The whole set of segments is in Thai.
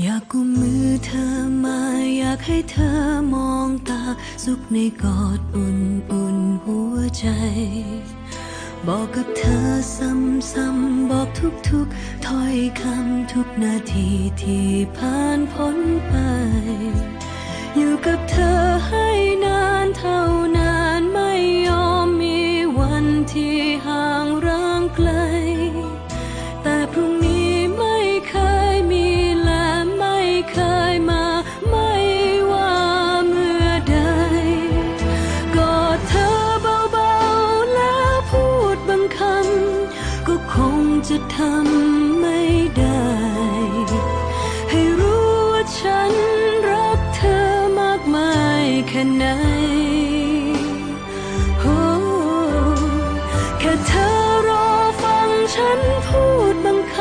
อยากกุมมือเธอมา อยากให้เธอมองตา สุขในกอดอุ่นอุ่นหัวใจ บอกกับเธอซ้ำๆบอกทุกๆถ้อยคำทุกนาทีที่ผ่านพ้นไป อยู่กับเธอให้นานเท่านานไม่ยอมมีวันที่ห่างร้า ทำไม่ได้ ให้รู้ว่าฉันรักเธอมากมายแค่ไหนโอ้แค่เธอรอฟังฉันพูดบางค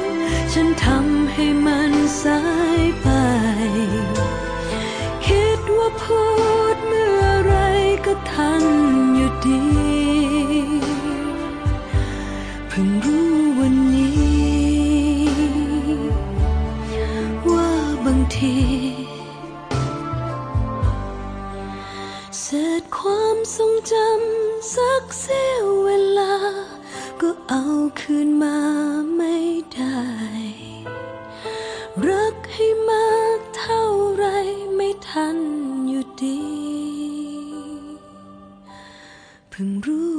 ำ ฉันทำให้มันสายไป คิดว่าพูดเมื่อไรก็ทันอยู่ดี บางทีเศษความทรงจำสักเสี้ยวเวลา ก็เอาคืนมาไม่ได้ รักให้มากเท่าไรไม่ทันอยู่ดี เพิ่งรู้